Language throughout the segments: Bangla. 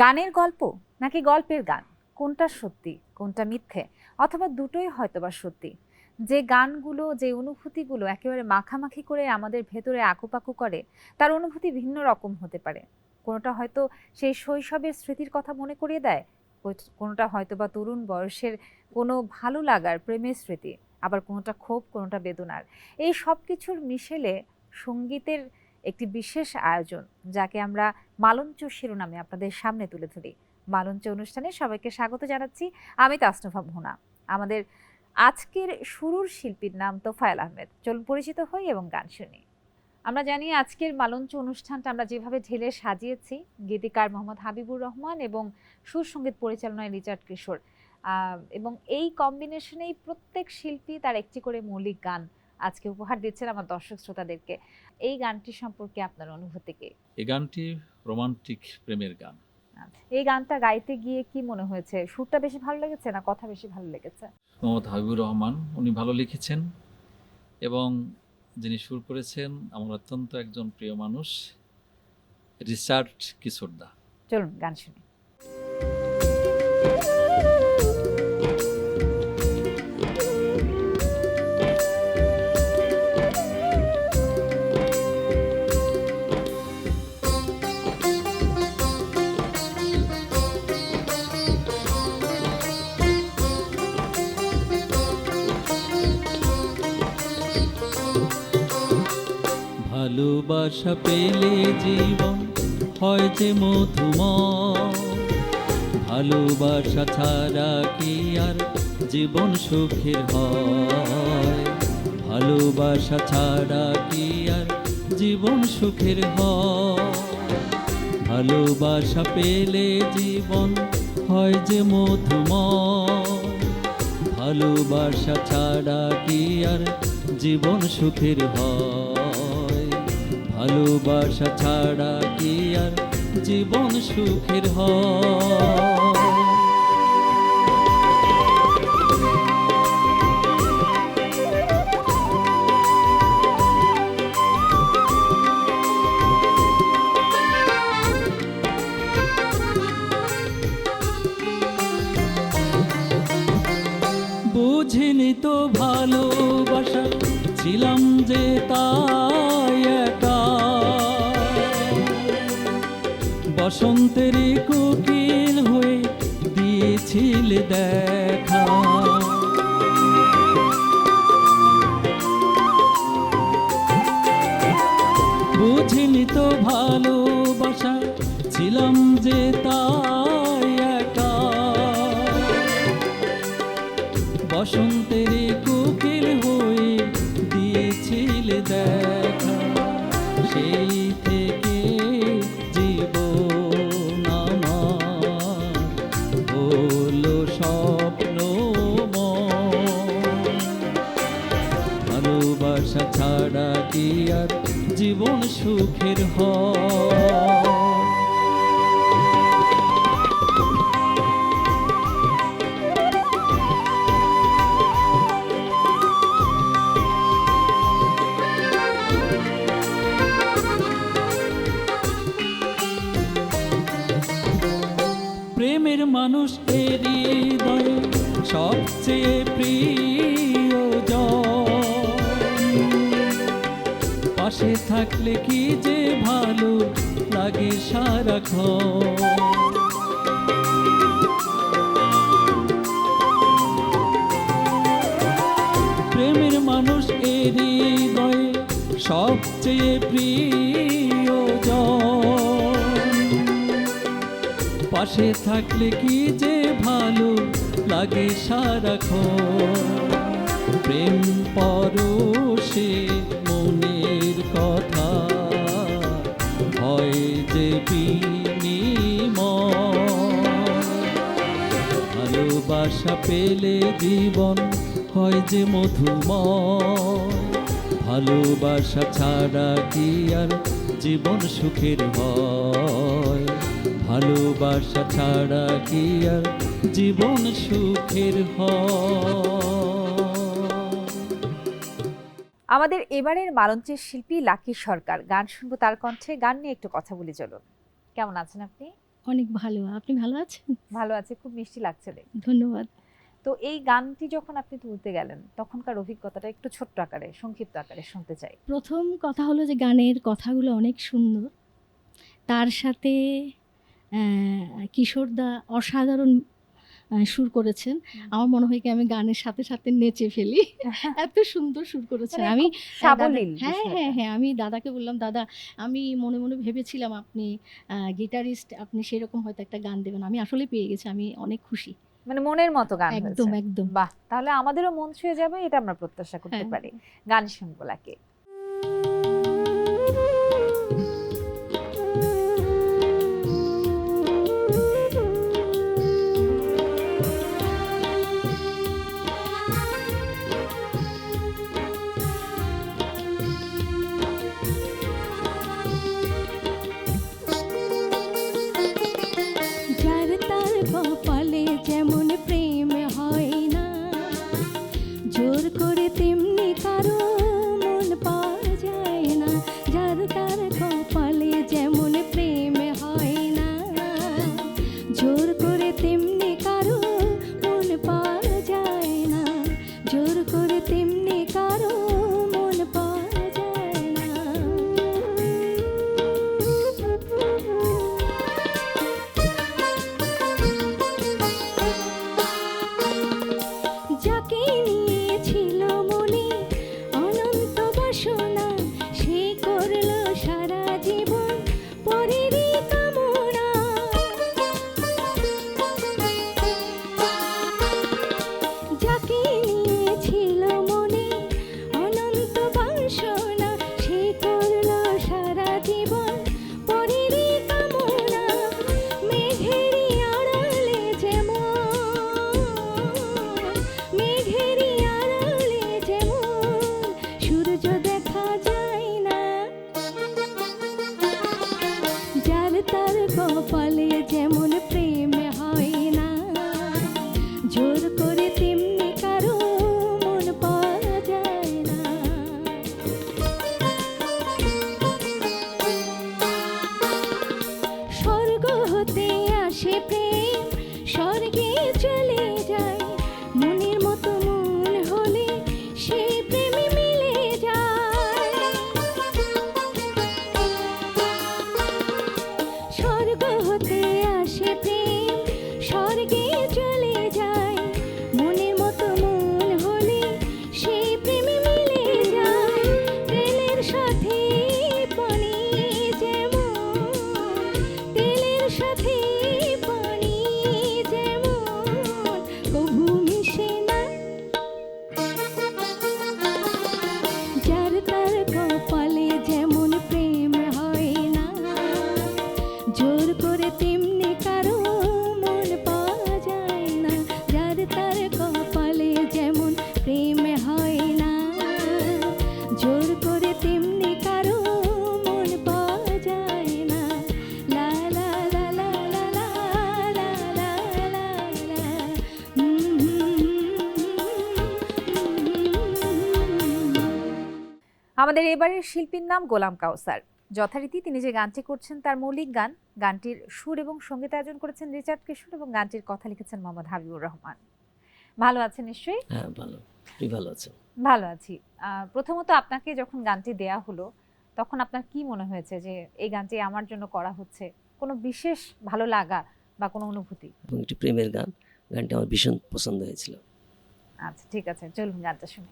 গানের গল্প নাকি গল্পের গান? কোনটা সত্যি, কোনটা মিথ্যে? অথবা দুটোই হয়তোবা সত্যি। যে গানগুলো, যে অনুভূতিগুলো একেবারে মাখামাখি করে আমাদের ভেতরে আকুপাকু করে, তার অনুভূতি ভিন্ন রকম হতে পারে। কোনোটা হয়তো সেই শৈশবের স্মৃতির কথা মনে করিয়ে দেয় কোনোটা হয়তো বা তরুণ বয়সের কোনো ভালো লাগার প্রেমের স্মৃতি, আবার কোনোটা ক্ষোভ, কোনোটা বেদনার। এই সব কিছুর মিশেলে সঙ্গীতের একটি বিশেষ আয়োজন, যাকে আমরা মালঞ্চ শিরোনামে আপনাদের সামনে তুলে ধরি। মালঞ্চ অনুষ্ঠানে সবাইকে স্বাগত জানাচ্ছি আমি তাসনুভা ভুনা আমাদের আজকের শুরুর শিল্পীর নাম তোফায়েল আহমেদ। চলুন পরিচিত হই এবং গান শুনি। আমরা জানি আজকের মালঞ্চ অনুষ্ঠানটা আমরা যেভাবে ঢেলে সাজিয়েছি, গীতিকার মোহাম্মদ হাবিবুর রহমান এবং সুর সংগীত পরিচালনায় রিচার্ড কিশোর এবং এই কম্বিনেশনেই প্রত্যেক শিল্পী তার একটি করে মৌলিক গান আজকে উপহার দিচ্ছেন আমার দর্শক শ্রোতাদেরকে। এই গানটি সম্পর্কে আপনার অনুভূতি কি? এই গানটি রোমান্টিক প্রেমের গান। এই গানটা গাইতে গিয়ে কি মনে হয়েছে? সুরটা বেশি ভালো লেগেছে না কথা বেশি ভালো লেগেছে? মোহাম্মদ হাবিবুর রহমান উনি ভালো লিখেছেন এবং যিনি সুর করেছেন আমার অত্যন্ত একজন প্রিয় মানুষ রিচার্ড কিশোরদা। চলুন গান শুনি। ভালোবাসা পেলে জীবন হয় যে মধুময়। ভালোবাসা ছাড়া কি আর জীবন সুখের হয়? ভালোবাসা ছাড়া কি আর জীবন সুখের হয়? ভালোবাসা পেলে জীবন হয় যে মধুময়। ভালোবাসা ছাড়া কি আর জীবন সুখের হয়? ভালোবাসা ছাড়া কি আর জীবন সুখের হয় বুঝিনি তো ভালোবাসা ছিলাম বসন্তের কোকিল হয়ে দিয়েছিল দেখা। বুঝিনি তো ভালোবাসা ছিলাম যে তাই একা। বসন্তের কি আর জীবন সুখের হয় প্রেমের মানুষ এর হৃদয়ে সবচেয়ে প্রিয় পাশে থাকলে কি যে ভালো লাগে সারাক্ষণ। প্রেমের মানুষ এর হৃদয়ে সবচেয়ে প্রিয় পাশে থাকলে কি যে ভালো লাগে সারাক্ষণ। প্রেম পরশে ভালোবাসা পেলে জীবন হয় যে মধুময় ভালোবাসা ছাড়া কি আর জীবন সুখের হয়? ভালোবাসা ছাড়া কি আর জীবন সুখের আমাদের এবারের মালঞ্চের শিল্পী লাকি সরকার, গান শুনব তার কণ্ঠে। গান নিয়ে একটু কথা বলে, চলুন। কেমন আছেন আপনি? অনেক ভালো। আপনি ভালো আছেন? ভালো আছে খুব মিষ্টি লাগছে দেখ ধন্যবাদ। তো এই গানটি যখন আপনি তুলতে গেলেন তখনকার অভিজ্ঞতাটা একটু ছোট্ট আকারে সংক্ষিপ্ত আকারে শুনতে চাই। প্রথম কথা হলো যে গানের কথাগুলো অনেক সুন্দর। তার সাথে কিশোরদা অসাধারণ সুর করেছেন। আমার মনে হয় কি আমি গানের সাথে সাথে নেচে ফেলি। এত সুন্দর সুর করেছেন। মানে আমি হ্যাঁ হ্যাঁ হ্যাঁ আমি দাদাকে বললাম দাদা আমি মনে মনে ভেবেছিলাম আপনি গিটারিস্ট আপনি সেরকম হয়তো একটা গান দেবেন। আমি আসলে পেয়ে গেছি আমি অনেক খুশি। মানে মনের মতো গান একদম একদম। বাহ! তাহলে আমাদেরও মন ছুঁয়ে যাবে এটা আমরা প্রত্যাশা করতে হ্যাঁ। পারি। গান শুনব লাকে। এবারের শিল্পীর নাম গোলাম কাউসার। যথারীতি তিনি যে গানটি করছেন তার মৌলিক গান গানটির সুর এবং সঙ্গীতায়োজন করেছেন রিচার্ড কিশোর এবং গানটির কথা লিখেছেন মোহাম্মদ হাবিবুর রহমান। ভালো আছেন নিশ্চয়ই? হ্যাঁ ভালো। ভালো আছেন? ভালো আছি। প্রথমত আপনাকে যখন গানটি দেয়া হলো তখন আপনার কি মনে হয়েছে যে এই গানটি আমার জন্য করা হচ্ছে? কোনো বিশেষ ভালো লাগা বা কোনো অনুভূতি? একটি প্রেমের গান। গানটা আমার ভীষণ পছন্দ হয়েছিল। আচ্ছা ঠিক আছে। চলুন গানটা শুনি।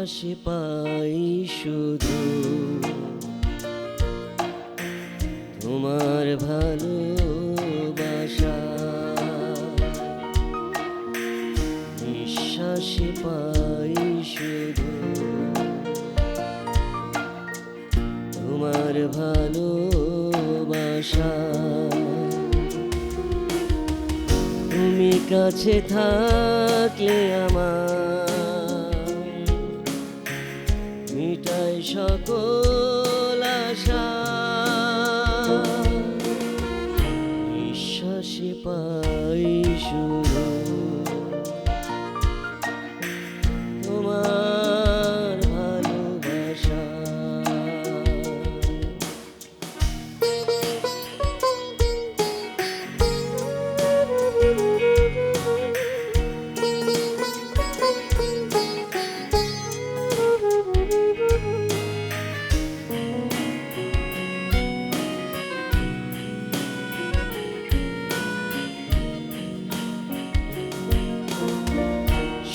নিঃশ্বাসে পাই শুধু। তোমার ভালোবাসা। নিঃশ্বাসে পাই শুধু। তোমার ভালোবাসা। তুমি কাছে থাকলে আমার সকল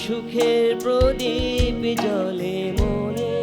সুখের প্রদীপ জলে মনে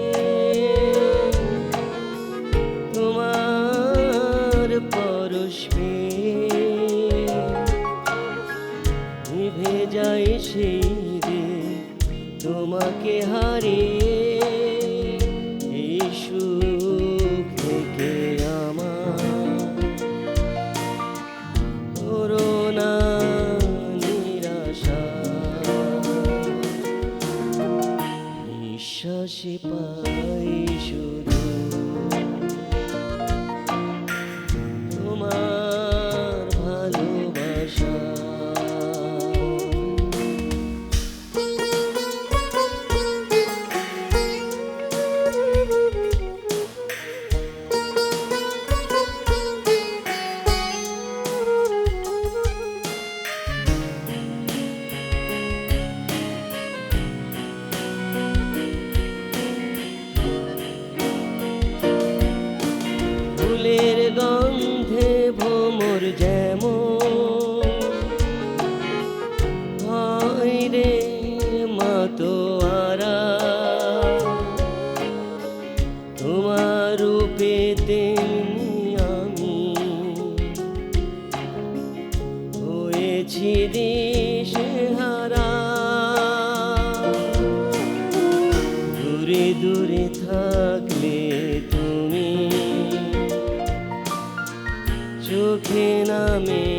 হয়েছি দিশেহারা দূরে দূরে থাকলে তুমি চোখে নামে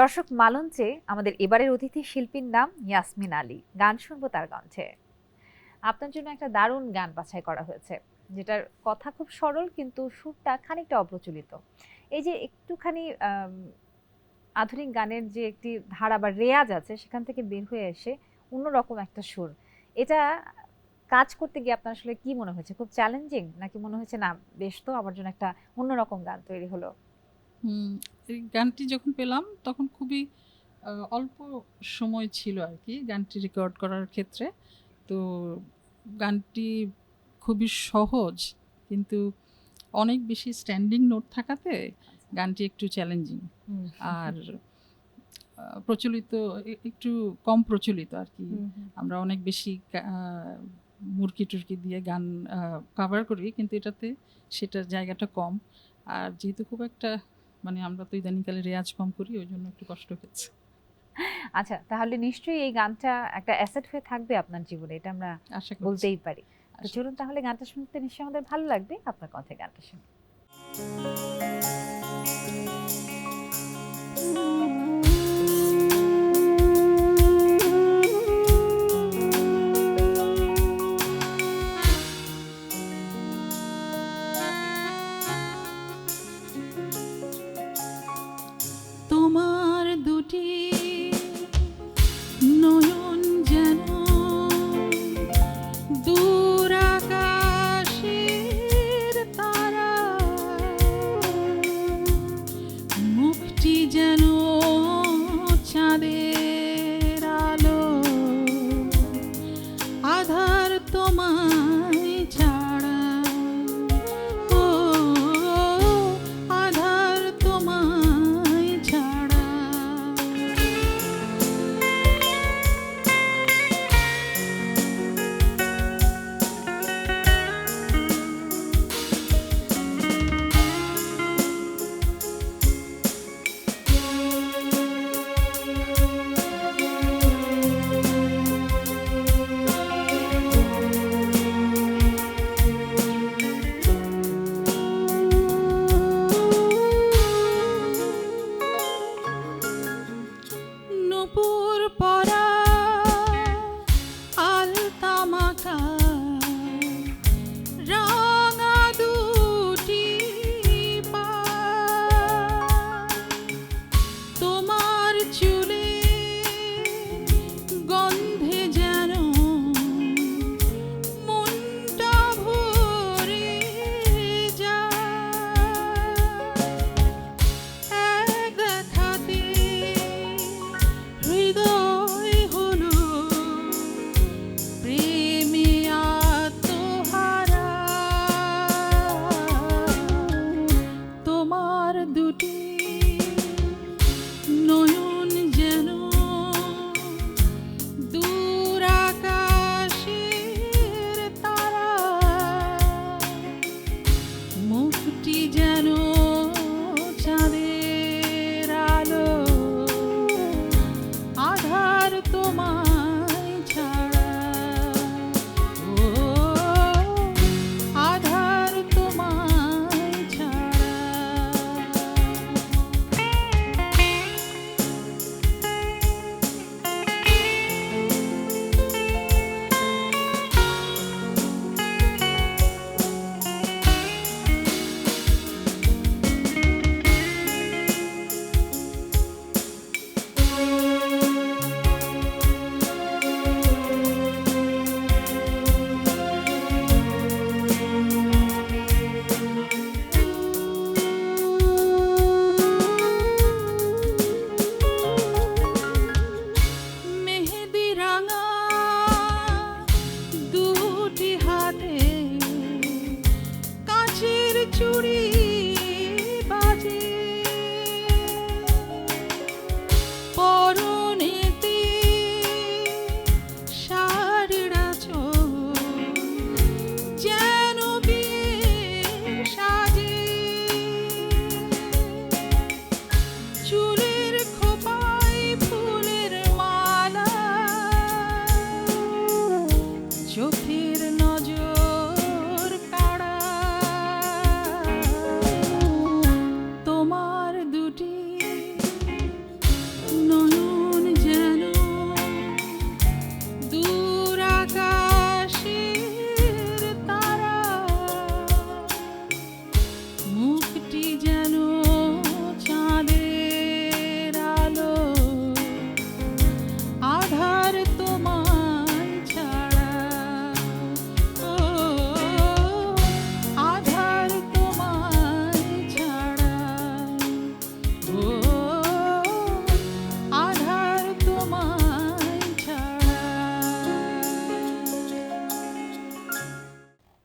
দর্শক মালঞ্চে আমাদের এবারের অতিথি শিল্পীর নাম ইয়াসমিন আলী। গান শুনব তার কণ্ঠে। আপনার জন্য একটা দারুণ গান বাছাই করা হয়েছে, যেটার কথা খুব সরল কিন্তু সুরটা খানিকটা অপ্রচলিত। এই যে একটুখানি আধুনিক গানের যে একটি ধারা বা রেয়াজ আছে, সেখান থেকে বের হয়ে এসে অন্যরকম একটা সুর। এটা কাজ করতে গিয়ে আপনার আসলে কি মনে হয়েছে? খুব চ্যালেঞ্জিং নাকি মনে হয়েছে, না, বেশ তো, আমার জন্য একটা অন্যরকম গান তৈরি হলো? এই গানটি যখন পেলাম তখন খুবই অল্প সময় ছিল আর কি গানটি রেকর্ড করার ক্ষেত্রে। তো গানটি খুবই সহজ কিন্তু অনেক বেশি স্ট্যান্ডিং নোট থাকাতে গানটি একটু চ্যালেঞ্জিং আর প্রচলিত একটু কম প্রচলিত আর কি। আমরা অনেক বেশি মুরকি টুরকি দিয়ে গান কভার করি কিন্তু এটাতে সেটার জায়গাটা কম। আর যেহেতু খুব একটা মানে আমরা তো ইদানিংকালে রেয়াজ কম করি ওই জন্য একটু কষ্ট হয়েছে আচ্ছা তাহলে নিশ্চয়ই এই গানটা একটা অ্যাসেট হয়ে থাকবে আপনার জীবনে এটা আমরা আশা বলতেই পারি। তো চলুন তাহলে গানটা শুনতে নিশ্চয়ই আমাদের ভালো লাগবে আপনার কথায় গানটা শুনে। নূপুর পরা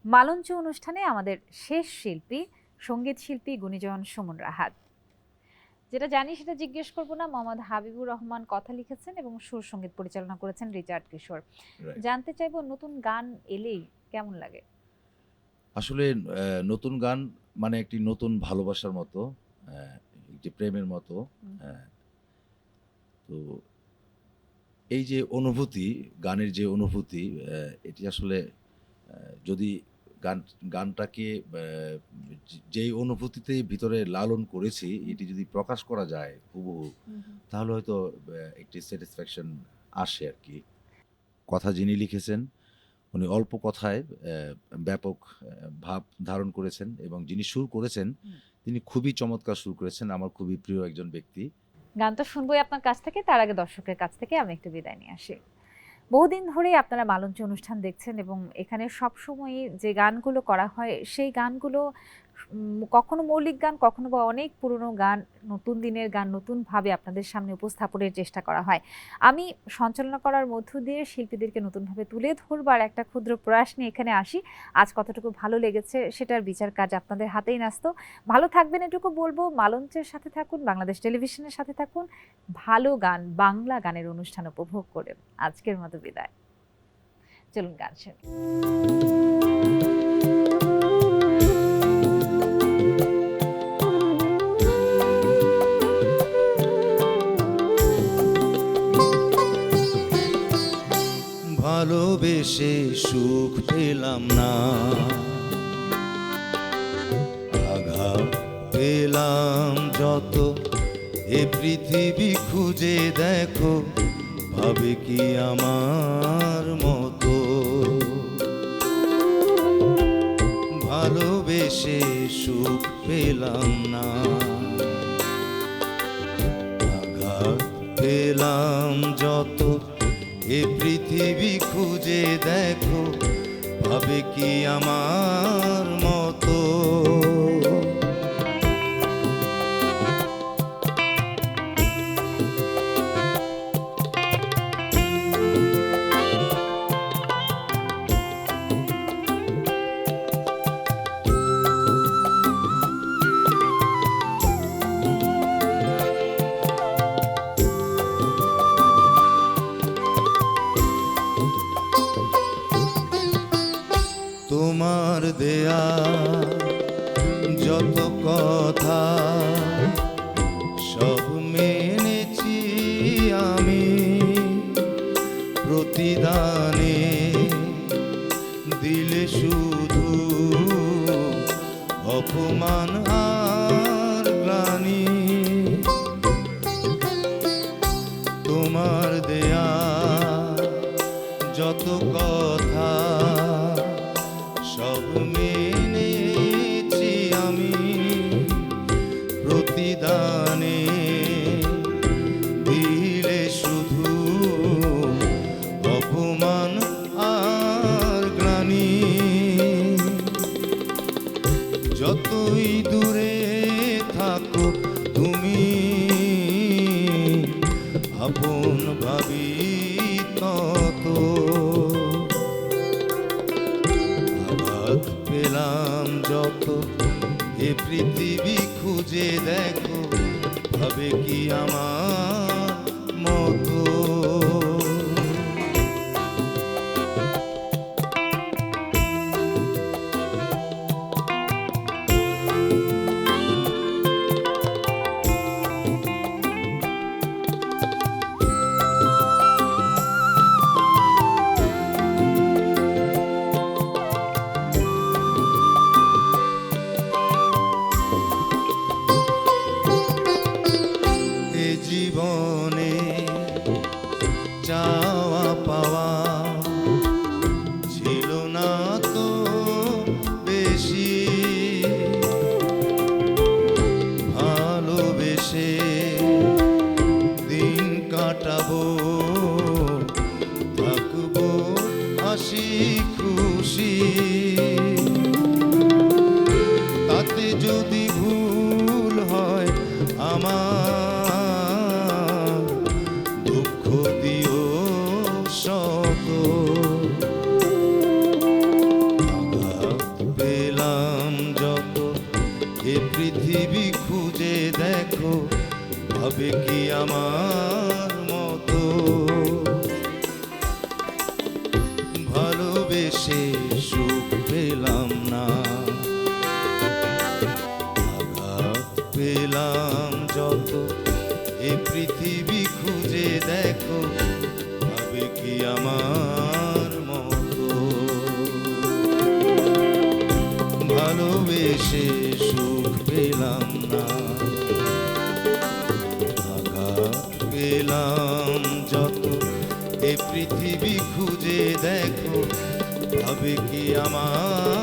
মালঞ্চ অনুষ্ঠানে আমাদের শেষ শিল্পী সংগীত শিল্পী গুণীজন সুমন রাহাত। যেটা জানি সেটা জিজ্ঞেস করব না মোহাম্মদ হাবিবুর রহমান কথা লিখেছেন এবং সুর সংগীত পরিচালনা করেছেন রিচার্ড কিশোর। জানতে চাইব নতুন গান এলেই কেমন লাগে? আসলে নতুন গান মানে একটি নতুন ভালোবাসার মতো একটি প্রেমের মতো তো এই যে অনুভূতি গানের যে অনুভূতি এটি আসলে যদি গান গানটাকে যেই অনুভূতিতে ভিতরে লালন করেছি এটি যদি প্রকাশ করা যায় হুবহু তাহলে হয়তো একটি স্যাটিসফ্যাকশন আসে আর কি। কথা যিনি লিখেছেন উনি অল্প কথায় ব্যাপক ভাব ধারণ করেছেন এবং যিনি সুর করেছেন তিনি খুবই চমৎকার সুর করেছেন আমার খুবই প্রিয় একজন ব্যক্তি। গান তো শুনবোই আপনার কাছ থেকে তার আগে দর্শকের কাছ থেকে আমি একটু বিদায় নিয়ে আসি। বহুদিন ধরে আপনারা মালঞ্চ অনুষ্ঠান দেখছেন এবং এখানে সবসময় যে গানগুলো করা হয়, সেই গানগুলো কখনো মৌলিক গান, কখনো বা অনেক পুরনো গান, নতুন দিনের গান নতুনভাবে আপনাদের সামনে উপস্থাপনের চেষ্টা করা হয়। আমি সঞ্চালনা করার মধ্য দিয়ে শিল্পীদেরকে নতুনভাবে তুলে ধরবার একটা ক্ষুদ্র প্রয়াস নিয়ে এখানে আসি। আজ কতটুকু ভালো লেগেছে সেটার বিচার কাজ আপনাদের হাতেই ন্যস্ত ভালো থাকবেন এটুকু বলব। মালঞ্চের সাথে থাকুন, বাংলাদেশ টেলিভিশনের সাথে থাকুন। ভালো গান, বাংলা গানের অনুষ্ঠান উপভোগ করে। আজকের মতো বিদায়। চলুন গান শুনি। সুখ পেলাম না। আঘাত পেলাম যত। এ পৃথিবী খুঁজে দেখো, ভাবে কি আমার মতো। ভালোবেসে সুখ পেলাম না। পেলাম যত। এ পৃথিবী খুঁজে দেখো কি আমার আমার থাকব হাসি খুশি। সে সুখ পেলাম না। আঘাত পেলাম যত। এ পৃথিবী খুঁজে দেখো ভাবে কি আমার